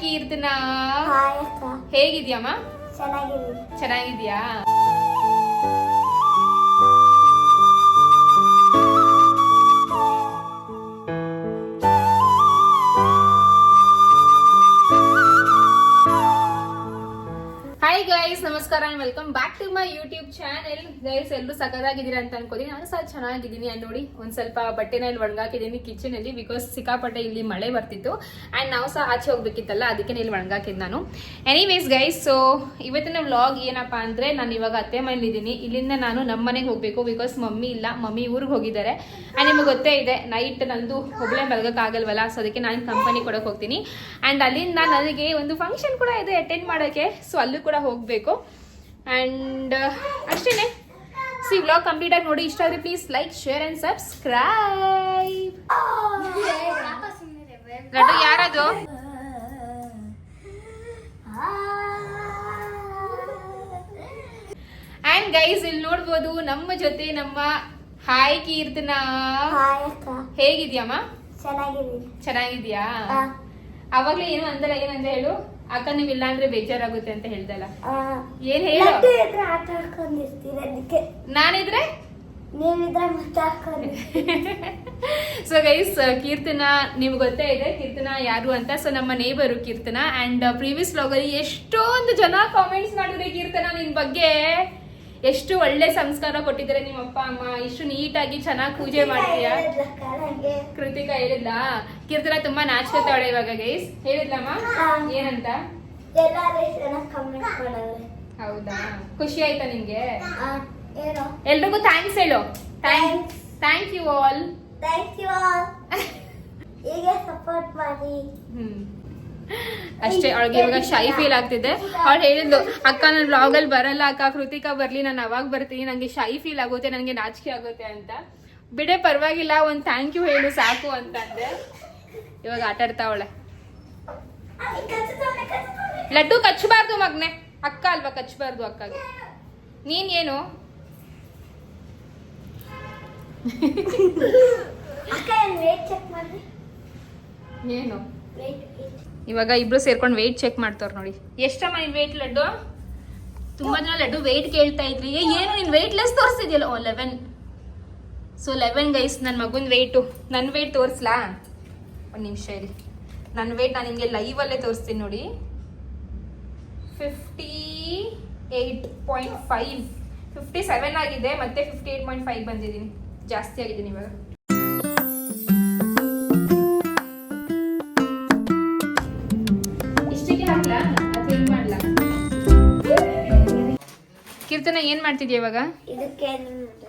ಕೀರ್ತನಾ ಹೇಗಿದ್ಯಾಮ ಹೇಗಿದ್ಯಮ್ಮ ಚೆನ್ನಾಗಿದ್ಯಾ? ಹಾಯ್ ಗೈಸ್ ನಮಸ್ಕಾರ and welcome back to my YouTube channel guys ಎಲ್ಲರೂ ಸಖತ್ತಾಗಿದ್ದೀರಾ ಅಂತ ಅನ್ಕೋತೀನಿ. ನಾನು ಸಹ ಚೆನ್ನಾಗಿದ್ದೀನಿ. ಅಂಡ್ ನೋಡಿ, ಒಂದು ಸ್ವಲ್ಪ ಬಟ್ಟೆನ ಇಲ್ಲಿ ಒಣಗಾಕಿದ್ದೀನಿ ಕಿಚನ್ ಅಲ್ಲಿ ಬಿಕಾಸ್ ಸಿಕ್ಕಾಪಟ್ಟೆ ಇಲ್ಲಿ ಮಳೆ ಬರ್ತಿತ್ತು. ಅಂಡ್ ನಾವು ಸಹ ಆಚೆ ಹೋಗ್ಬೇಕಿತ್ತಲ್ಲ, ಅದಕ್ಕೆ ಇಲ್ಲಿ ಒಣಗಾಕಿದ್ದು ನಾನು. ಎನಿವೇಸ್ ಗೈಸ್ ಸೊ ಇವತ್ತಿನ ವ್ಲಾಗ್ ಏನಪ್ಪಾ ಅಂದ್ರೆ ನಾನು ಇವಾಗ ಅತ್ತೆ ಮನೇಲಿದ್ದೀನಿ ಇಲ್ಲಿಂದ ನಾನು ನಮ್ಮ ಮನೆಗೆ ಹೋಗ್ಬೇಕು ಬಿಕಾಸ್ ಮಮ್ಮಿ ಇಲ್ಲ. ಮಮ್ಮಿ ಊರಿಗೆ ಹೋಗಿದ್ದಾರೆ. ಅಂಡ್ ನಿಮಗೆ ಗೊತ್ತೇ ಇದೆ ನೈಟ್ ನಂದು ಒಬ್ಬಳೇ ಮಲಗೋಕ್ಕಾಗಲ್ವಲ್ಲ ಸೊ ಅದಕ್ಕೆ ನಾನು ಕಂಪನಿ ಕೊಡಕ್ಕೆ ಹೋಗ್ತೀನಿ. ಅಂಡ್ ಅಲ್ಲಿಂದ ನನಗೆ ಒಂದು ಫಂಕ್ಷನ್ ಕೂಡ ಇದೆ ಅಟೆಂಡ್ ಮಾಡೋಕ್ಕೆ. ಸೊ ಅಲ್ಲೂ ಕೂಡ ಹೋಗಬೇಕು. ಆ್ಯಂಡ್ ಅಷ್ಟೇ ಸಿ ವ್ಲಾಗ್ ಕಂಪ್ಲೀಟ್ ಆಗಿ ನೋಡಿ ಇಷ್ಟ ಆದರೆ please like share and subscribe laddu ಯಾರದು? ಆ್ಯಂಡ್ ಗೈಸ್ ಇಲ್ಲಿ ನೋಡ್ಬೋದು ನಮ್ಮ ಜೊತೆ ನಮ್ಮ ಹಾಯ್ ಕೀರ್ತನ. ಹೇಗಿದ್ಯಮ್ಮ? ಚೆನ್ನಾಗಿದ್ಯಾ? ಅವಾಗ್ಲೇ ಏನು ಅಂದಲ್ಲ ಏನಂದ್ರೆ ಹೇಳು? ಅಕ್ಕ ನೀವ್ ಇಲ್ಲ ಅಂದ್ರೆ ಬೇಜಾರಾಗುತ್ತೆ ಅಂತ ಹೇಳ್ದಲ್ಲ. ಏನ್ ಹೇಳಿದ್ರೆ ಲಡ್ಡು ಇದ್ರೆ ಆಟ ಆಡ್ಕೊಂಡಿರ್ತೀರ ಅದಕ್ಕೆ? ನಾನಿದ್ರೆ? ನೀವಿದ್ರೆ ಮಾತಾಡ್ಕೊಂಡು ಸೊ ಗೈಸ್ ಕೀರ್ತನ ನಿಮ್ಗೆ ಗೊತ್ತೇ ಇದೆ ಕೀರ್ತನ ಯಾರು ಅಂತ. ಸೊ ನಮ್ಮ ನೇಬರು ಕೀರ್ತನ ಅಂಡ್ ಪ್ರೀವಿಯಸ್ ವ್ಲಾಗಲ್ಲಿ ಎಷ್ಟೊಂದು ಜನ ಕಾಮೆಂಟ್ಸ್ ಮಾಡಿದ್ರೆ ಕೀರ್ತನ ನಿನ್ ಬಗ್ಗೆ. ಎಷ್ಟು ಒಳ್ಳೆ ಸಂಸ್ಕಾರ ಕೊಟ್ಟಿದ್ದಾರೆ ನಿಮ್ಮ ಅಪ್ಪ ಅಮ್ಮ. ಇಷ್ಟು ನೀಟಾಗಿ ಚೆನ್ನಾಗಿ ಪೂಜೆ ಮಾಡ್ತೀಯಾ? ಕೃತಿಕ ಹೇಳಿದ್ಲ. ಕೀರ್ತನ ತುಂಬಾ ನಾಚ್ಕೋತಾವಳೆ ಇವಾಗ ಗೈಸ್. ಹೇಳಿದ್ಲಮ್ಮ ಏನಂತ? ಹೌದಾ? ಖುಷಿ ಆಯ್ತಾ ನಿಮ್ಗೆ? ಎಲ್ರಿಗೂ ಥ್ಯಾಂಕ್ಸ್ ಹೇಳು. Thanks thank you all thank you all ಹೀಗೆ ಸಪೋರ್ಟ್ ಮಾಡಿ. ಹ್ಮ್. ಅಷ್ಟೇ ಅವಳಿಗೆ ಇವಾಗ ಶೈ ಫೀಲ್ ಆಗ್ತಿದೆ. ಅವಳು ಹೇಳಿದ್ಲು ಅಕ್ಕ ನಾನು ಬ್ಲಾಗ್ ಅಲ್ಲಿ ಬರಲ್ಲ ಅಕ್ಕ ಕೃತಿಕಾ ಬರ್ಲಿ ನಾನು ಅವಾಗ ಬರ್ತೀನಿ ನಂಗೆ ಶೈ ಫೀಲ್ ಆಗುತ್ತೆ ನನಗೆ ನಾಚಿಕೆ ಆಗುತ್ತೆ ಅಂತ. ಬಿಡೆ ಪರವಾಗಿಲ್ಲ ಒಂದು ಥ್ಯಾಂಕ್ ಯು ಹೇಳು ಸಾಕು ಅಂತಂದೆ. ಇವಾಗ ಆಟ ಆಡ್ತಾವಳೆ ಲಡ್ಡು ಕಚ್ಚಬಾರ್ದು ಮಗ್ನೆ. ಅಕ್ಕ ಅಲ್ವಾ ಕಚ್ಚಬಾರ್ದು ಅಕ್ಕಗೆ. ನೀನ್ ಏನು? ಏನು ವೇಟ್ ಚೆಕ್ ಮಾಡಿ ಏನು ವೇಟ್ ಇವಾಗ ಇಬ್ರು ಸೇರ್ಕೊಂಡು ವೆಯ್ಟ್ ಚೆಕ್ ಮಾಡ್ತಾರ ನೋಡಿ. ಎಷ್ಟಮ್ಮ ನಿನ್ ವೆಯ್ಟ್ ಲಡ್ಡು? ತುಂಬಾ ಜನ ಲಡ್ಡು ವೆಯ್ಟ್ ಕೇಳ್ತಾ ಇದ್ರಿ ಏನು ನಿನ್ ವೆಯ್ಟ್ ಲೆಸ್ ತೋರಿಸಿದ್ಯಲ್ಲ? ಓ ಲೆವೆನ್ ಸೊ ಲೆವೆನ್ ಗೈಸ್ ನನ್ನ ಮಗುನ್ ವೆಯ್ಟು ನನ್ನ ವೆಯ್ಟ್ ತೋರಿಸ್ಲಾ? ಒಂದು ನಿಮಿಷ ಇರಿ. ನನ್ನ ವೆಯ್ಟ್ ನಾನು ನಿಮಗೆ ಲೈವಲ್ಲೇ ತೋರಿಸ್ತೀನಿ ನೋಡಿ. Fifty eight point five fifty seven ಆಗಿದೆ, ಮತ್ತೆ ಫಿಫ್ಟಿ ಏಯ್ಟ್ ಪಾಯಿಂಟ್ ಫೈವ್ ಬಂದಿದ್ದೀನಿ. ಜಾಸ್ತಿ ಆಗಿದ್ದೀನಿ ಇವಾಗ. ಕೀರ್ತನ ಏನ್ ಮಾಡ್ತಿದ್ಯಾ ಇವಾಗ? ಇದಕ್ಕೆ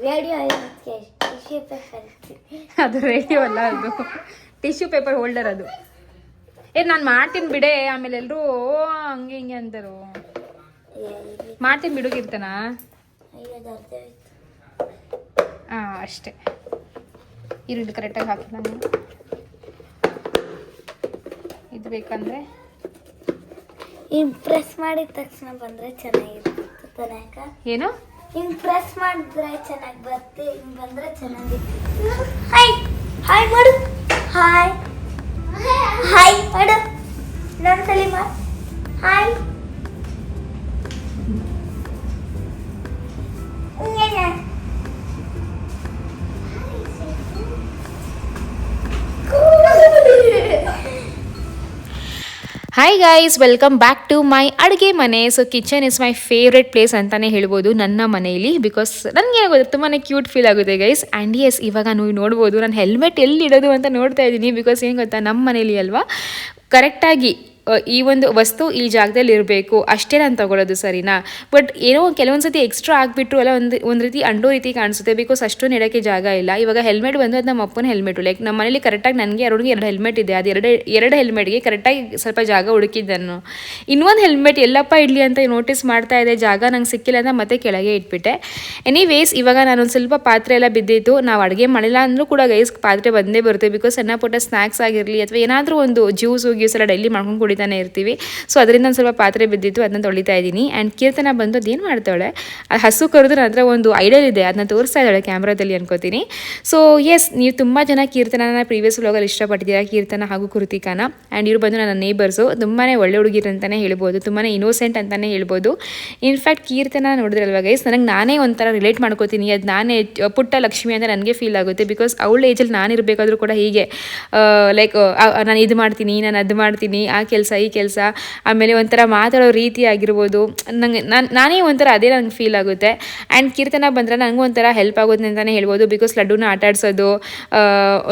ರೇಡಿಯೋ ಇದಕ್ಕೆ ಟಿಶ್ಯೂ ಪೇಪರ್ ಅದು ರೇಡಿಯೋ ಅಲ್ಲ ಅದು ಟಿಶ್ಯೂ ಪೇಪರ್ ಹೋಲ್ಡರ್ ಅದು. ಏ ನಾನು ಮಾಡ್ತೀನಿ ಬಿಡೆ ಆಮೇಲೆ ಎಲ್ಲರೂ ಹಂಗೆ ಹಿಂಗೆ ಅಂದರು. ಮಾಡ್ತೀನಿ ಬಿಡುಗಿರ್ತಾನ ಹಾಂ ಹಾ ಅಷ್ಟೇ. ಈರುಳ್ಳಿ ಕರೆಕ್ಟಾಗಿ ಹಾಕಿ ನಾನು. ಇದು ಬೇಕಂದ್ರೆ ಇಂಪ್ರೆಸ್ ಮಾಡಿದ ತಕ್ಷಣ ಬಂದ್ರೆ ಚೆನ್ನಾಗಿರುತ್ತೆ. ಏನು? ಹಿಂಗ್ ಪ್ರೆಸ್ ಮಾಡಿದ್ರೆ ಚೆನ್ನಾಗಿ ಬರುತ್ತೆ ಹಿಂಗ್ ಬಂದ್ರೆ ಚೆನ್ನಾಗಿತ್ತು ಹಾಯ್ ಹಾಯ್ ಮಾಡು. ಹಾಯ್ ಹಾಯ್ ಮಾಡು. ಇನ್ನೊಂದ್ಸಲಿ ಮಾಡು. Hi hi guys welcome back to my ಅಡುಗೆ ಮನೆ. So kitchen is my favourite place ಅಂತಲೇ ಹೇಳ್ಬೋದು ನನ್ನ ಮನೆಯಲ್ಲಿ ಬಿಕಾಸ್ ನನಗೆ ಗೊತ್ತು ತುಂಬಾ ಕ್ಯೂಟ್ ಫೀಲ್ ಆಗುತ್ತೆ ಗೈಸ್ ಆ್ಯಂಡ್ ಎಸ್ ಇವಾಗ ನೀವು ನೋಡ್ಬೋದು, ನಾನು ಹೆಲ್ಮೆಟ್ ಎಲ್ಲಿ ಇಡೋದು ಅಂತ ನೋಡ್ತಾ ಇದ್ದೀನಿ ಬಿಕಾಸ್ ಏನು ಗೊತ್ತಾ ನಮ್ಮ ಮನೇಲಿ ಅಲ್ವಾ? ಕರೆಕ್ಟಾಗಿ ಈ ಒಂದು ವಸ್ತು ಈ ಜಾಗದಲ್ಲಿ ಇರಬೇಕು, ಅಷ್ಟೇ ನಾನು ತಗೊಳ್ಳೋದು ಸರಿನಾ? ಬಟ್ ಏನೋ ಕೆಲವೊಂದು ಸತಿ ಎಕ್ಸ್ಟ್ರಾ ಆಗಿಬಿಟ್ರು ಅಲ್ಲ, ಒಂದು ಒಂದು ರೀತಿ ಅಂಡೋ ರೀತಿ ಕಾಣಿಸುತ್ತೆ ಬಿಕಾಸ್ ಅಷ್ಟು ನೆಡೋಕ್ಕೆ ಜಾಗ ಇಲ್ಲ. ಇವಾಗ ಹೆಲ್ಮೆಟ್ ಬಂದು ಅದು ನಮ್ಮ ಅಪ್ಪನ ಹೆಲ್ಮೆಟ್ ಲೈಕ್ ನಮ್ಮ ಮನೇಲಿ ಕರೆಕ್ಟಾಗಿ ನನಗೆ ಎರಡು ಎರಡು ಹೆಲ್ಮೆಟ್ ಇದೆ, ಅದು ಎರಡು ಎರಡು ಹೆಲ್ಮೆಟ್ಗೆ ಕರೆಕ್ಟಾಗಿ ಸ್ವಲ್ಪ ಜಾಗ ಹುಡುಕಿದ್ದೆ ನಾನು. ಇನ್ನೊಂದು ಹೆಲ್ಮೆಟ್ ಎಲ್ಲಪ್ಪ ಇಡಲಿ ಅಂತ ನೋಟಿಸ್ ಮಾಡ್ತಾ ಇದೆ, ಜಾಗ ನಂಗೆ ಸಿಕ್ಕಿಲ್ಲ ಅಂತ ಮತ್ತೆ ಕೆಳಗೆ ಇಟ್ಬಿಟ್ಟೆ. ಎನಿವೇಸ್ ಇವಾಗ ನಾನು ಒಂದು ಸ್ವಲ್ಪ ಪಾತ್ರೆ ಎಲ್ಲ ಬಿದ್ದಿತ್ತು ನಾವು ಅಡುಗೆ ಮಾಡಿಲ್ಲ ಅಂದರೂ ಕೂಡ ಗೈಸ್ ಪಾತ್ರೆ ಬಂದೇ ಬರುತ್ತೆ ಬಿಕಾಸ್ ಸಣ್ಣ ಪುಟ್ಟ ಸ್ನ್ಯಾಕ್ಸ್ ಆಗಿರಲಿ, ಅಥವಾ ಏನಾದರೂ ಒಂದು ಜ್ಯೂಸು ಗ್ಯೂಸ್ ಎಲ್ಲ ಡೈಲಿ ಮಾಡ್ಕೊಂಡು ತೊಳಿತಾನೆ ಇರ್ತೀವಿ. ಸೊ ಅದರಿಂದ ಒಂದು ಸ್ವಲ್ಪ ಪಾತ್ರೆ ಬಿದ್ದಿತ್ತು, ಅದನ್ನ ತೊಳಿತಾ ಇದ್ದೀನಿ. ಆ್ಯಂಡ್ ಕೀರ್ತನ ಬಂದು ಅದೇನು ಮಾಡ್ತಾಳೆ? ಅದು ಹಸು ಕರೆದು ಅದರ ಒಂದು ಐಡಿಯಲ್ ಇದೆ ಅದನ್ನ ತೋರಿಸ್ತಾ ಇದ್ದಾಳೆ ಕ್ಯಾಮ್ರಾದಲ್ಲಿ ಅನ್ಕೋತೀನಿ. ಸೊ ಎಸ್ ನೀವು ತುಂಬ ಜನ ಕೀರ್ತನನ ಪ್ರೀವಿಯಸ್ ವ್ಲಾಗಲ್ಲಿ ಇಷ್ಟಪಟ್ಟಿದ್ದೀರಾ, ಕೀರ್ತನ ಹಾಗೂ ಕೃತಿಕಾನ. ಆ್ಯಂಡ್ ಇವರು ಬಂದು ನನ್ನ ನೇಬರ್ಸು ತುಂಬಾ ಒಳ್ಳೆ ಹುಡುಗಿರು ಅಂತಲೇ ಹೇಳ್ಬೋದು ತುಂಬಾ ಇನೋಸೆಂಟ್ ಅಂತಲೇ ಹೇಳ್ಬೋದು. ಇನ್ಫ್ಯಾಕ್ಟ್ ಕೀರ್ತನ ನೋಡಿದ್ರಲ್ವ ಗೈಸ್ ನನಗೆ ನಾನೇ ಒಂಥರ ರಿಲೇಟ್ ಮಾಡ್ಕೋತೀನಿ. ಅದು ನಾನೇ ಪುಟ್ಟ ಲಕ್ಷ್ಮಿ ಅಂತ ನನಗೆ ಫೀಲ್ ಆಗುತ್ತೆ. ಬಿಕಾಸ್ ಅವಳ ಏಜಲ್ಲಿ ನಾನು ಇರಬೇಕಾದ್ರೂ ಕೂಡ ಹೀಗೆ ಲೈಕ್ ನಾನು ಇದು ಮಾಡ್ತೀನಿ, ನಾನು ಅದು ಮಾಡ್ತೀನಿ, ಆ ಕೆಲಸ ಈ ಕೆಲಸ ಆಮೇಲೆ ಒಂಥರ ಮಾತಾಡೋ ರೀತಿ ಆಗಿರ್ಬೋದು. ನನಗೆ ನಾನು ನಾನೇ ಒಂಥರ ಅದೇ ನಂಗೆ ಫೀಲ್ ಆಗುತ್ತೆ. ಆ್ಯಂಡ್ ಕೀರ್ತನ ಬಂದರೆ ನನಗೂ ಒಂಥರ ಹೆಲ್ಪ್ ಆಗುತ್ತೆ ಅಂತಲೇ ಹೇಳ್ಬೋದು. ಬಿಕಾಸ್ ಲಡ್ಡೂನ ಆಟ ಆಡಿಸೋದು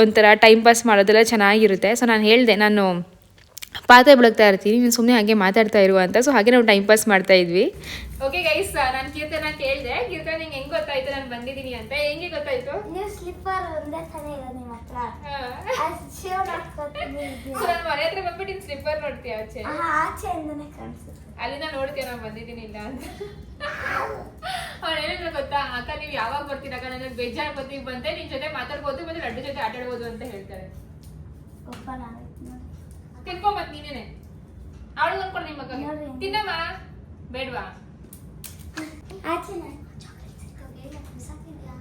ಒಂಥರ ಟೈಮ್ ಪಾಸ್ ಮಾಡೋದೆಲ್ಲ ಚೆನ್ನಾಗಿರುತ್ತೆ. ಸೊ ನಾನು ಹೇಳಿದೆ ನಾನು ಪಾತ್ರೆ ಬೆಳಗ್ತಾ ಇರ್ತೀನಿ ನೀನು ಸುಮ್ಮನೆ ಹಾಗೆ ಮಾತಾಡ್ತಾ ಇರುವಂತ ಸೊ ಹಾಗೆ ನಾವು ಟೈಮ್ ಪಾಸ್ ಮಾಡ್ತಾ ಇದ್ವಿ. ಓಕೆ ಗೈಸ್ ನಾನು ಕೀರ್ತನ ಕೇಳಿದೆ. ಕೀರ್ತನ ನಿಂಗೆ ಹೆಂಗೆ ಗೊತ್ತಾಯ್ತು? ನಾನು ಬಂದಿದ್ದೀನಿ ಅಂತ. ಹೆಂಗೆ ಗೊತ್ತಾಯ್ತು? ನೀವು ಸ್ಲಿಪ್ಪರ್ ಒಂದೇ ತಾನೇ ಇರೋದು ನಿಮ್ಮ ಹತ್ರ. ಸೊ ನಾನು ಮನೆ ಹತ್ರ ಬಂದ್ಬಿಟ್ಟು ನಿನ್ ಸ್ಲಿಪ್ಪರ್ ನೋಡ್ತೀಯ ಆಚೆ? ಆಚೆಯಿಂದನೇ ಕಾಣಿಸುತ್ತೆ. ಅಲ್ಲಿಂದ ನೋಡ್ತೀಯ ನಾನು ಬಂದಿದ್ದೀನಿ ಇಲ್ಲ ಅಂತ. ಹೇಳಿದ್ರು ಗೊತ್ತಾ ಅಕ್ಕ ನೀವು ಯಾವಾಗ ಬರ್ತೀರ? ಅಕ್ಕ ನನಗೆ ಬೇಜಾರ್ ಬರ್ತೀವಿ ಬಂದೆ ನಿನ್ ಜೊತೆ ಮಾತಾಡ್ಬೋದು ಮತ್ತೆ ಲಡ್ಡು ಜೊತೆ ಆಟಾಡ್ಬೋದು ಅಂತ ಹೇಳ್ತಾರೆ. ತಿನ್ಕೊ ಮತ್ ನೀನೇನೆ. ಅವಳು ಅನ್ಕೊಂಡು ನಿಮ್ಮ ಮಗ. ತಿನ್ನಮ್ಮ. ಬೇಡ್ವಾ? ಆಚೆ ಚಾಕ್ಲೇಟ್ ಸಿಕ್ಕೋಗೆ ಬಿಸಾಕಿದ್ಯಾ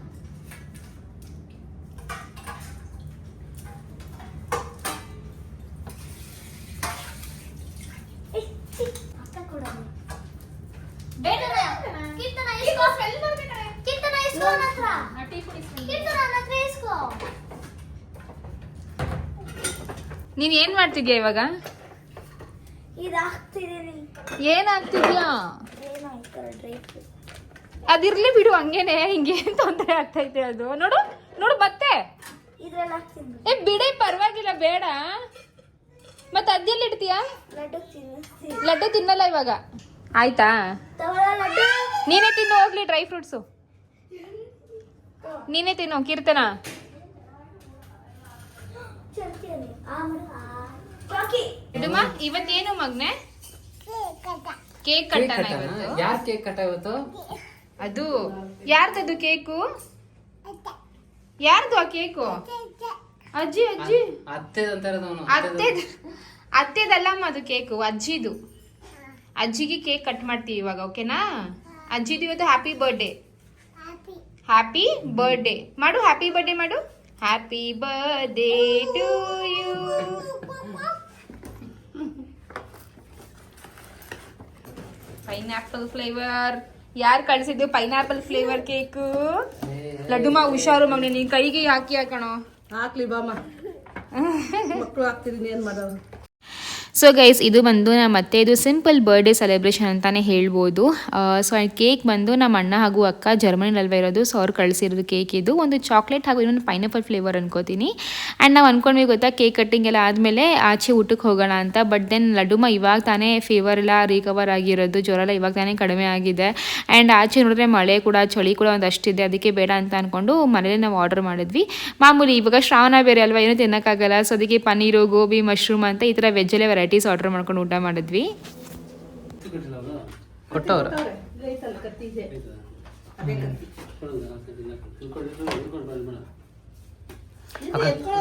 ಅಕ್ಕ ಕೂಡ ಕೀರ್ತನ ಇಸ್ಕೋ ಕೀರ್ತನ ಇಸ್ಕೋ ನನ್ನ ಹತ್ರ ಕೀರ್ತನ ನನ್ನ ಹತ್ರ ಇಸ್ಕೋ ನೀನ್ ಏನ್ ಮಾಡ್ತಿದ್ಯಾ ಇವಾಗ? ಏನಾಗ್ತಿದ್ಯಾ? ಅದಿರ್ಲಿ ಬಿಡು ಹಂಗೇನೆ ಹಿಂಗೆ ತೊಂದರೆ ಆಗ್ತೈತೆ ಅದು. ನೋಡು ನೋಡು ಮತ್ತೆ. ಏ ಬಿಡಿ ಪರವಾಗಿಲ್ಲ ಬೇಡ. ಮತ್ತೆ ಅದೆಲ್ಲಿ ಇಡ್ತೀಯಾ? ಲಡ್ಡು ತಿನ್ನಲ್ಲ ಇವಾಗ. ಆಯ್ತಾ? ನೀನೇ ತಿನ್ನು ಹೋಗ್ಲಿ ಡ್ರೈ ಫ್ರೂಟ್ಸು. ನೀನೇ ತಿನ್ನು ಕೀರ್ತನ ಚರ್ಚೆಯಲ್ಲಿ ಆ ಮಾಡು ಆ ಚಾಕಿ ಇಡುಮ ಇವತ್ತೇನು ಮಗ್ನೆ? ಕೇಕ್ ಕಟ್ಟಣ ಇವತ್ತು. ಯಾರ್ ಕೇಕ್ ಕಟ್ಟ ಇವತ್ತು? ಅದು ಯಾರ್ದದು ಕೇಕು? ಯಾರ್ದು ಆ ಕೇಕು? ಅಜ್ಜಿ ಅಜ್ಜಿ. ಅತ್ತೆ ಅಂತ ಅತ್ತೆ ಅತ್ತೆದಲ್ಲಮ್ಮ ಅದು ಕೇಕು ಅಜ್ಜಿದು. ಅಜ್ಜಿಗೆ ಕೇಕ್ ಕಟ್ ಮಾಡ್ತೀವಿ ಇವಾಗ ಓಕೆನಾ? ಅಜ್ಜಿದು ಇವತ್ತು ಹ್ಯಾಪಿ ಬರ್ಡೇ ಹ್ಯಾಪಿ ಬರ್ಡೇ ಮಾಡು ಹ್ಯಾಪಿ ಬರ್ಡೇ ಮಾಡು. Happy birthday to you pineapple flavour ಯಾರು ಕಳಿಸಿದ್ದು ಪೈನಾಪಲ್ ಫ್ಲೇವರ್ ಕೇಕು ಲಡ್ಡುಮ ಹುಷಾರು ಮಗನೆ ನೀನ್ ಕೈಗೆ ಹಾಕಿ ಹಾಕೋಣ. ಹಾಕ್ಲಿ ಬಾಮ ಮಕ್ಕಳು ಹಾಕ್ತಿದೀನಿ, ಏನ್ ಮಾಡೋರು ಸೊ ಗೈಸ್ ಇದು ಬಂದು ನಮ್ಮ ಮತ್ತೆ ಇದು ಸಿಂಪಲ್ ಬರ್ಡೇ ಸೆಲೆಬ್ರೇಷನ್ ಅಂತಲೇ ಹೇಳ್ಬೋದು. ಸೊ ಕೇಕ್ ಬಂದು ನಮ್ಮ ಅಣ್ಣ ಹಾಗೂ ಅಕ್ಕ ಜರ್ಮನಿಲಲ್ವ ಇರೋದು ಸೊ ಅವ್ರು ಕಳಿಸಿರೋದು ಕೇಕ್ ಇದು. ಒಂದು ಚಾಕ್ಲೇಟ್ ಹಾಗೂ ಇನ್ನೊಂದು ಪೈನಾಪಲ್ ಫ್ಲೇವರ್ ಅನ್ಕೋತೀನಿ. ಆ್ಯಂಡ್ ನಾವು ಅಂದ್ಕೊಂಡ್ವಿ ಗೊತ್ತಾ ಕೇಕ್ ಕಟ್ಟಿಂಗ್ ಎಲ್ಲ ಆದಮೇಲೆ ಆಚೆ ಊಟಕ್ಕೆ ಹೋಗೋಣ ಅಂತ ಬಟ್ ದೆನ್ ಲಡುಮ ಇವಾಗ ತಾನೇ ಫೀವರ್ ಎಲ್ಲ ರಿಕವರ್ ಆಗಿರೋದು, ಜ್ವರ ಎಲ್ಲ ಇವಾಗ ತಾನೇ ಕಡಿಮೆ ಆಗಿದೆ. ಆ್ಯಂಡ್ ಆಚೆ ನೋಡಿದ್ರೆ ಮಳೆ ಕೂಡ, ಚಳಿ ಕೂಡ ಒಂದಷ್ಟಿದೆ, ಅದಕ್ಕೆ ಬೇಡ ಅಂತ ಅಂದ್ಕೊಂಡು ಮನೇಲಿ ನಾವು ಆರ್ಡರ್ ಮಾಡಿದ್ವಿ. ಮಾಮೂಲಿ ಇವಾಗ ಶ್ರಾವಣ ಬೇರೆ ಅಲ್ವಾ, ಏನೂ ತಿನ್ನೋಕ್ಕಾಗಲ್ಲ. ಸೊ ಅದಕ್ಕೆ ಪನ್ನೀರು, ಗೋಬಿ ಮಶ್ರೂಮ್ ಅಂತ ಈ ಥರ ವೆಜ್ಜಲ್ಲೇ ವೆರೈಟೀಸ್ ಆರ್ಡರ್ ಮಾಡ್ಕೊಂಡು ಊಟ ಮಾಡಿದ್ವಿ. ಕೊಟ್ಟವ್ರ?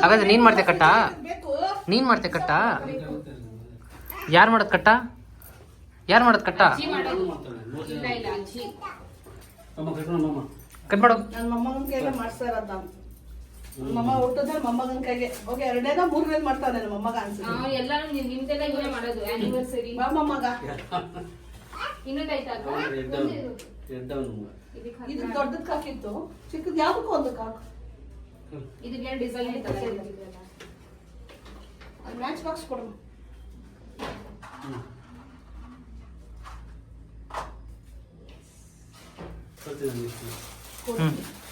ಹಾಗಾದ್ರೆ ನೀನ್ ಮಾಡ್ತೆ ಕಟ್ಟ? ನೀನ್ ಮಾಡ್ತೆ ಕಟ್ಟ? ಯಾರು ಮಾಡೋದ್ ಕಟ್ಟ? ಯಾರು ಮಾಡೋದ್ ಕಟ್ಟ? ಕಟ್ ಮಾಡೋ ಮೊಮ್ಮ ಹುಟ್ಟಿದ್ರೆ ಮೊಮ್ಮಗನ ಕೈಗೆ. ಓಕೆ ಎರಡನೇದ ಮೂರನೇದ್ ಮಾಡ್ತಾನೆ ನನ್ನ ಮೊಮ್ಮಗ ಅನ್ಸುತ್ತೆ. ಎಲ್ಲರೂ ನಿಮ್ದೆಲ್ಲ ಇವೇ ಮಾಡೋದು ಆನಿವರ್ಸರಿ ಬಾ ಮೊಮ್ಮಗ. ಇನ್ನೊಂದಾಯ್ತಾ ಇದು ದೊಡ್ಡದಕ್ಕೆ ಹಾಕಿತ್ತು ಚಿಕ್ಕದ್ ಯಾವ್ದಕ್ಕೂ ಒಂದಕ್ಕೆ ಹಾಕು. ಇದಕ್ಕೆ. ಡಿಸೈನ್ ಮ್ಯಾಚ್ ಬಾಕ್ಸ್ ಕೊಡು.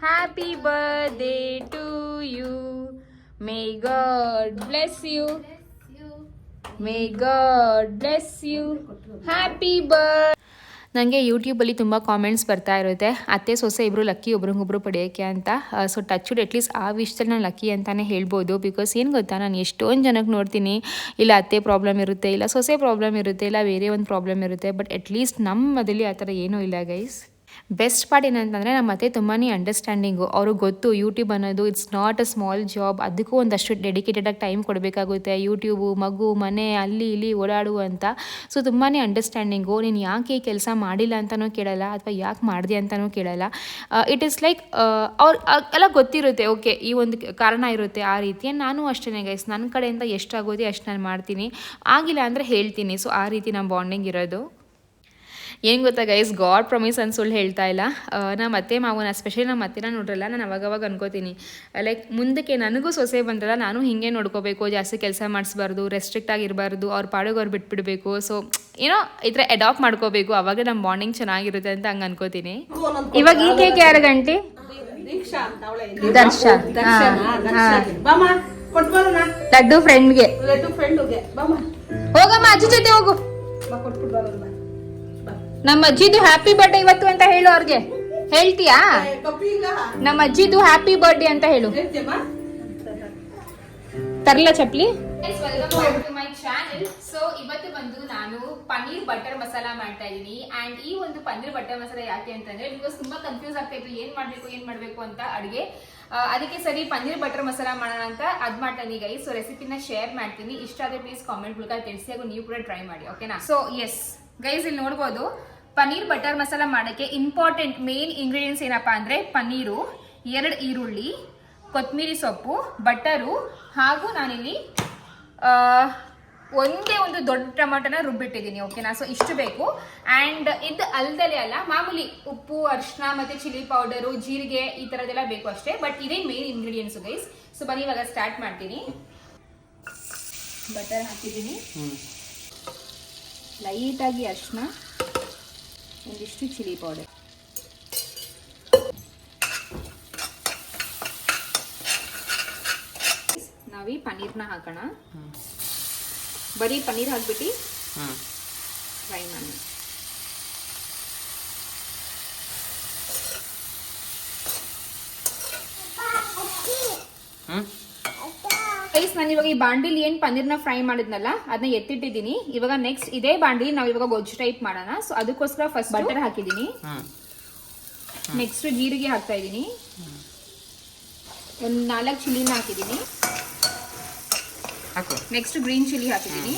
Happy birthday to you. Bless you may dear bless you birthday ಬರ್ you. May God bless you. May God bless you. Happy birthday. ನನಗೆ ಯೂಟ್ಯೂಬಲ್ಲಿ ತುಂಬ ಕಾಮೆಂಟ್ಸ್ ಬರ್ತಾ ಇರುತ್ತೆ ಅತ್ತೆ ಸೊಸೆ ಇಬ್ಬರು ಲಕ್ಕಿ ಒಬ್ರಿಗೊಬ್ರು ಪಡೆಯೋಕ್ಕೆ ಅಂತ ಸೊ ಟಚ್ ವುಡ್ ಅಟ್ಲೀಸ್ಟ್ ಆ ವಿಷಯದಲ್ಲಿ ನಾನು ಲಕ್ಕಿ ಅಂತಲೇ ಹೇಳ್ಬೋದು ಬಿಕಾಸ್ ಏನು ಗೊತ್ತಾ ನಾನು ಎಷ್ಟೊಂದು ಜನಕ್ಕೆ ನೋಡ್ತೀನಿ ಇಲ್ಲ ಅತ್ತೆ ಪ್ರಾಬ್ಲಮ್ ಇರುತ್ತೆ ಇಲ್ಲ ಸೊಸೆ ಪ್ರಾಬ್ಲಮ್ ಇರುತ್ತೆ ಇಲ್ಲ ಬೇರೆ ಒಂದು ಪ್ರಾಬ್ಲಮ್ ಇರುತ್ತೆ ಬಟ್ ಅಟ್ಲೀಸ್ಟ್ ನಮ್ಮದಲ್ಲಿ ಆ ಥರ ಏನೂ ಇಲ್ಲ ಗೈಸ್ ಬೆಸ್ಟ್ ಪಾರ್ಟ್ ಏನಂತಂದರೆ ನಮ್ಮ ಅತ್ತೆ ತುಂಬಾ ಅಂಡರ್ಸ್ಟ್ಯಾಂಡಿಂಗು ಅವ್ರಿಗೆ ಗೊತ್ತು ಯೂಟ್ಯೂಬ್ ಅನ್ನೋದು it's not a small job ಅದಕ್ಕೂ ಒಂದಷ್ಟು ಡೆಡಿಕೇಟೆಡಾಗಿ ಟೈಮ್ ಕೊಡಬೇಕಾಗುತ್ತೆ. ಯೂಟ್ಯೂಬು ಮಗು, ಮನೆ, ಅಲ್ಲಿ ಇಲ್ಲಿ ಓಡಾಡು ಅಂತ. ಸೊ ತುಂಬಾ ಅಂಡರ್ಸ್ಟ್ಯಾಂಡಿಂಗು ನೀನು ಯಾಕೆ ಈ ಕೆಲಸ ಮಾಡಿಲ್ಲ ಅಂತಲೂ ಕೇಳಲ್ಲ, ಅಥವಾ ಯಾಕೆ ಮಾಡಿದೆ ಅಂತಲೂ ಕೇಳಲ್ಲ. ಇಟ್ ಇಸ್ ಲೈಕ್ ಅವ್ರು ಎಲ್ಲ ಗೊತ್ತಿರುತ್ತೆ. ಓಕೆ ಈ ಒಂದು ಕಾರಣ ಇರುತ್ತೆ ಆ ರೀತಿ ನಾನು ಅಷ್ಟೇ ಗೈಸ್ ನನ್ನ ಕಡೆಯಿಂದ ಎಷ್ಟಾಗೋದೆ ಅಷ್ಟು ನಾನು ಮಾಡ್ತೀನಿ. ಆಗಿಲ್ಲ ಅಂದರೆ ಹೇಳ್ತೀನಿ. ಸೊ ಆ ರೀತಿ ನಮ್ಮ ಬಾಂಡಿಂಗ್ ಇರೋದು. ಏನು ಗೊತ್ತಾ ಗೈಸ್ ಗಾಡ್ ಪ್ರಾಮಿಸ್ ಅಂತ ಸುಳ್ಳು ಹೇಳ್ತಾ ಇಲ್ಲ. ನಮ್ಮ ಅತ್ತೆ ಮಾವನ ಸ್ಪೆಷಲಿ ನಮ್ಮ ಅತ್ತೆನ ನೋಡ್ರಲ್ಲ ನಾನು ಅವಾಗವಾಗ ಅನ್ಕೋತೀನಿ. ಲೈಕ್ ಮುಂದಕ್ಕೆ ನನಗೂ ಸೊಸೆ ಬಂದ್ರಲ್ಲ ನಾನು ಹಿಂಗೆ ನೋಡ್ಕೋಬೇಕು ಜಾಸ್ತಿ ಕೆಲಸ ಮಾಡಿಸ್ಬಾರ್ದು ರೆಸ್ಟ್ರಿಕ್ಟ್ ಆಗಿರಬಾರ್ದು ಅವ್ರ ಪಾಡಿಗೆ ಅವ್ರು ಬಿಟ್ಬಿಡಬೇಕು ಸೊ ಏನೋ ಈ ಥರ ಅಡಾಪ್ಟ್ ಮಾಡ್ಕೋಬೇಕು. ಅವಾಗ ನಮ್ಮ ಬಾಂಡಿಂಗ್ ಚೆನ್ನಾಗಿರುತ್ತೆ ಅಂತ ಹಂಗೆ ಅನ್ಕೋತೀನಿ. ಇವಾಗ ಈ ಹೇಗೆ ಯಾರ ಗಂಟೆ? ದರ್ಶನ್? ಲಡ್ಡು ಫ್ರೆಂಡ್ಗೆ ಹೋಗಮ್ಮ ಅಜ್ಜಿ ಜೊತೆ ಹೋಗು. ನಮ್ಮ ಅಜ್ಜಿದು ಹ್ಯಾಪಿ ಬರ್ಡೇ ಇವತ್ತು ಅಂತ ಹೇಳು ಅವ್ರಿಗೆ. ಹೇಳ್ತೀಯಾ? ಈಗ ನಮ್ಮ ಅಜ್ಜಿದು ಹ್ಯಾಪಿ ಬರ್ಡೇ ಅಂತ ಹೇಳು. ತರ್ಲ ಚಪ್ಲಿ ಮೈ ಚಾನೆಲ್ ಸೊ ಇವತ್ತು ಬಂದು ನಾನು ಪನ್ನೀರ್ ಬಟರ್ ಮಸಾಲ ಮಾಡ್ತಾ ಇದ್ದೀನಿ ಅಂಡ್ ಈ ಒಂದು ಪನ್ನೀರ್ ಬಟರ್ ಮಸಾಲ ಯಾಕೆ ಅಂತಂದ್ರೆ ಬಿಕಾಸ್ ತುಂಬಾ ಕನ್ಫ್ಯೂಸ್ ಆಗ್ತಾ ಇತ್ತು. ಏನ್ ಮಾಡ್ಬೇಕು ಏನ್ ಮಾಡ್ಬೇಕು ಅಂತ ಅಡಿಗೆ. ಅದಕ್ಕೆ ಸರಿ ಪನ್ನೀರ್ ಬಟರ್ ಮಸಾಲ ಮಾಡೋಣ ಅಂತ ಅದ್ ಮಾಡ್ತಾ ಇದೀನಿ ಗೈಸ್ ಸೊ ರೆಸಿಪಿನ ಶೇರ್ ಮಾಡ್ತೀನಿ. ಇಷ್ಟ ಆದ್ರೆ ಪ್ಲೀಸ್ ಕಾಮೆಂಟ್ ಮೂಲಕ ತಿಳಿಸಿ ಹಾಗೂ ನೀವು ಕೂಡ ಟ್ರೈ ಮಾಡಿ ಓಕೆನಾ ಸೊ ಎಸ್ ಗೈಸ್, ಇಲ್ಲಿ ನೋಡ್ಬೋದು, ಪನ್ನೀರ್ ಬಟರ್ ಮಸಾಲ ಮಾಡೋಕ್ಕೆ ಇಂಪಾರ್ಟೆಂಟ್ ಮೇನ್ ಇಂಗ್ರೀಡಿಯೆಂಟ್ಸ್ ಏನಪ್ಪಾ ಅಂದರೆ ಪನ್ನೀರು, ಎರಡು ಈರುಳ್ಳಿ ಕೊತ್ತಂಬರಿ ಸೊಪ್ಪು, ಬಟರು, ಹಾಗೂ ನಾನಿಲ್ಲಿ ಒಂದೇ ಒಂದು ದೊಡ್ಡ ಟೊಮಾಟೊನ ರುಬ್ಬಿಟ್ಟಿದ್ದೀನಿ ಓಕೆನಾ ಸೊ ಇಷ್ಟು ಬೇಕು. ಆ್ಯಂಡ್ ಇದು ಅಲ್ದಲೆ ಅಲ್ಲ, ಮಾಮೂಲಿ ಉಪ್ಪು ಅರಿಶಿನ ಮತ್ತು ಚಿಲ್ಲಿ ಪೌಡರು ಜೀರಿಗೆ ಈ ಥರದ್ದೆಲ್ಲ ಬೇಕು ಅಷ್ಟೇ. ಬಟ್ ಇದೇ ಮೇನ್ ಇಂಗ್ರೀಡಿಯೆಂಟ್ಸು ಗೈಸ್ ಸೊ ಬನ್ನಿ, ಇವಾಗ ಸ್ಟಾರ್ಟ್ ಮಾಡ್ತೀನಿ. ಬಟರ್ ಹಾಕಿದ್ದೀನಿ. ಲೈಟಾಗಿ ಅರಿಶಿನ ಒಂದಿಷ್ಟು ಚಿಲ್ಲಿ ಪೌಡರ್. ನಾವೀ ಪನ್ನೀರ್ನ ಹಾಕೋಣ. ಬರೀ ಪನ್ನೀರ್ ಹಾಕ್ಬಿಟ್ಟು ಫ್ರೈ ಮಾಡಿ ಹ್ಞೂ ಗೈಸ್ ನಾನು ಇವಾಗ ಈ ಬಾಂಡಿಲಿ ಏನ್ ಪನ್ನೀರ್ನ ಫ್ರೈ ಮಾಡಿದ್ನಲ್ಲ ಅದನ್ನ ಎತ್ತಿಟ್ಟಿದ್ದೀನಿ. ಇವಾಗ ನೆಕ್ಸ್ಟ್ ಇದೇ ಬಾಂಡಿಲಿ ನಾವು ಇವಾಗ ಗೊಜ್ಜು ಟೈಪ್ ಮಾಡೋಣ. ಸೊ ಅದಕ್ಕೋಸ್ಕರ ಫಸ್ಟ್ ಬಟರ್ ಹಾಕಿದ್ದೀನಿ. ನೆಕ್ಸ್ಟ್ ಜೀರಿಗೆ ಹಾಕ್ತಾ ಇದ್ದೀನಿ. ಒಂದು ನಾಲ್ಕು ಚಿಲ್ಲಿನ ಹಾಕಿದ್ದೀನಿ. ಹಾಕು. ನೆಕ್ಸ್ಟ್ ಗ್ರೀನ್ ಚಿಲ್ಲಿ ಹಾಕಿದ್ದೀನಿ.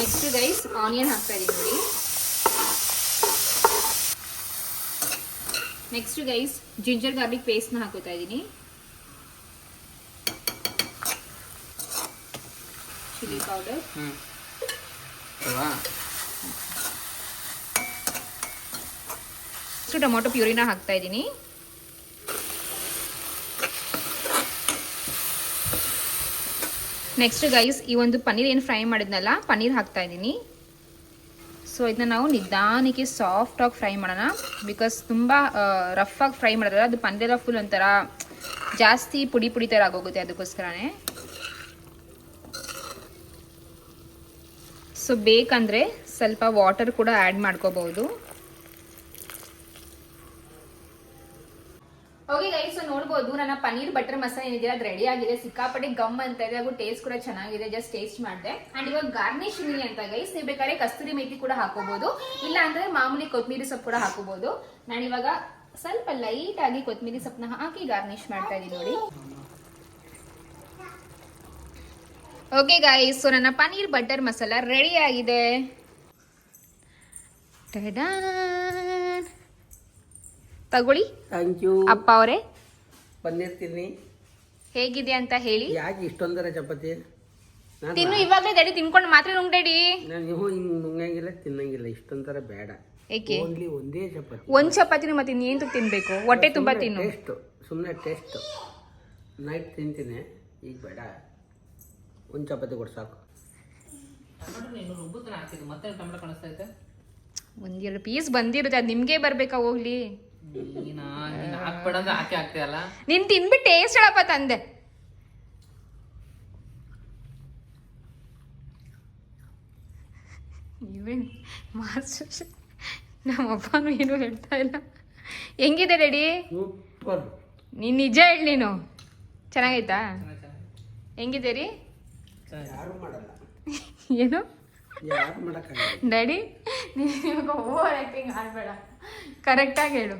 ನೆಕ್ಸ್ಟ್ ಗೈಸ್ ಆನಿಯನ್ ಹಾಕ್ತಾ ಇದ್ದೀನಿ ನೋಡಿ. ನೆಕ್ಸ್ಟ್ ಗೈಸ್ ಜಿಂಜರ್ ಗಾರ್ಲಿಕ್ ಪೇಸ್ಟ್ನ ಹಾಕೋತಾ ಇದ್ದೀನಿ. ಚಿಲ್ಲಿ ಪೌಡರ್ ಅಲ್ವಾ? ನೆಕ್ಸ್ಟ್ ಟೊಮೊಟೊ ಪ್ಯೂರಿನ ಹಾಕ್ತಾ ಇದ್ದೀನಿ. ನೆಕ್ಸ್ಟ್ ಗೈಸ್ ಈ ಒಂದು ಪನ್ನೀರ್ ಏನು ಫ್ರೈ ಮಾಡಿದ್ನಲ್ಲ ಪನ್ನೀರ್ ಹಾಕ್ತಾ ಇದ್ದೀನಿ. ಸೊ ಇದನ್ನ ನಾವು ನಿಧಾನಕ್ಕೆ ಸಾಫ್ಟಾಗಿ ಫ್ರೈ ಮಾಡೋಣ. ಬಿಕಾಸ್ ತುಂಬ ಆಗಿ ಫ್ರೈ ಮಾಡಿದ್ರೆ ಅದು ಪನ್ನೀರ ಫುಲ್ ಒಂಥರ ಜಾಸ್ತಿ ಪುಡಿ ಪುಡಿ ಥರ ಆಗೋಗುತ್ತೆ ಅದಕ್ಕೋಸ್ಕರನೇ. ಸೊ ಬೇಕಂದರೆ ಸ್ವಲ್ಪ ವಾಟರ್ ಕೂಡ ಆ್ಯಡ್ ಮಾಡ್ಕೋಬಹುದು. ಓಕೆ ಗೈಸ್ ಸೊ ನೋಡ್ಬೋದು ನನ್ನ ಪನ್ನೀರ್ ಬಟರ್ ಮಸಾಲೆ ಏನಿದೆ ಅದು ರೆಡಿ ಆಗಿದೆ. ಸಿಕ್ಕಾಪಟ್ಟೆ ಗಮ್ ಅಂತ ಇದೆ. ಹಾಗೂ ಟೇಸ್ಟ್ ಕೂಡ ಚೆನ್ನಾಗಿದೆ. ಜಸ್ಟ್ ಟೇಸ್ಟ್ ಮಾಡಿದೆ. ಅಂಡ್ ಇವಾಗ ಗಾರ್ನಿಶ್ ಅಂತ ಗೈಸ್ ನೀವು ಬೇಕಾದ್ರೆ ಕಸ್ತೂರಿ ಮೇಥಿ ಕೂಡ ಹಾಕೋಬಹುದು. ಇಲ್ಲ ಅಂದ್ರೆ ಮಾಮೂಲಿ ಕೊತ್ತಂಬರಿ ಸೊಪ್ಪು ಕೂಡ ಹಾಕೋಬಹುದು. ನಾನಿವಾಗ ಸ್ವಲ್ಪ ಲೈಟ್ ಆಗಿ ಕೊತ್ತಂಬರಿ ಸೊಪ್ಪನ್ನ ಹಾಕಿ ಗಾರ್ನಿಶ್ ಮಾಡ್ತಾ ಇದೀನಿ ನೋಡಿ. ಓಕೆ ಗಾಯ್ಸ್ ಸೊ ನನ್ನ ಪನ್ನೀರ್ ಬಟರ್ ಮಸಾಲ ರೆಡಿ ಆಗಿದೆ. ತಗೊಳ್ಳಿ. ಥ್ಯಾಂಕ್ ಯು ಅಪ್ಪ ಅವರೇ. ಪನ್ನೀರ್ ತಿನ್ನಿ ಹೇಗಿದೆ ಅಂತ ಹೇಳಿ. ಯಾಕೆ ಇಷ್ಟೊಂದರ ಚಪಾತಿ? ತಿನ್ನು ಇವಾಗಲೇ ಡ್ಯಾಡಿ ತಿನ್ಕೊಂಡು ಮಾತ್ರ ನುಂಗ್ ಡ್ಯಾಡಿ ನಾನು ನೀವು ಹಿಂಗೆ ನುಂಗಂಗಿಲ್ಲ ತಿನ್ನಂಗಿಲ್ಲ. ಇಷ್ಟೊಂದರ ಬೇಡ. ಏಕೆ? ಓನ್ಲಿ ಒಂದೇ ಚಪಾತಿ. ಒಂದು ಚಪಾತಿನ ಮತ್ತೆ ಇನ್ನೇನು ತಿನ್ನಬೇಕು ಹೊಟ್ಟೆ ತುಂಬ ತಿನ್ನು. ಟೇಸ್ಟು ಸುಮ್ಮನೆ ಟೇಸ್ಟು ನೈಟ್ ತಿಂತೀನಿ ಈಗ ಬೇಡ. ಒಂದು ಚಪಾತಿ ಕೊಡು ಸಾಕು. ಒಂದೆರಡು ಪೀಸ್ ಬಂದಿರುತ್ತೆ. ಅದು ನಿಮ್ಗೆ ಬರ್ಬೇಕಾ ಹೋಗ್ಲಿ? ನಿನ್? ತಿನ್ಬಿಟ್ಟು ಟೇಸ್ಟ್ ಹೇಳಪ್ಪ ತಂದೆ. ನೀವೇನು ಮಾಸ್ಟರ್ ನಮ್ಮಪ್ಪನೂ ಏನು ಹೇಳ್ತಾ ಇಲ್ಲ. ಹೆಂಗಿದೆ ರೆಡಿ? ಸೂಪರ್. ನೀನು ನಿಜ ಹೇಳಿ ನೀನು. ಚೆನ್ನಾಗೈತಾ? ಹೆಂಗಿದೆ ರೀ ಯಾರು ಮಾಡಲ್ಲ. ಏನು? ಯಾರು ಮಾಡೋಕ್ಕಾಗಲ್ಲ. ಡ್ಯಾಡಿ ನೀನು ಓವರ್ ಆ್ಯಕ್ಟಿಂಗ್ ಆಡಬೇಡ ಕರೆಕ್ಟಾಗಿ ಹೇಳು.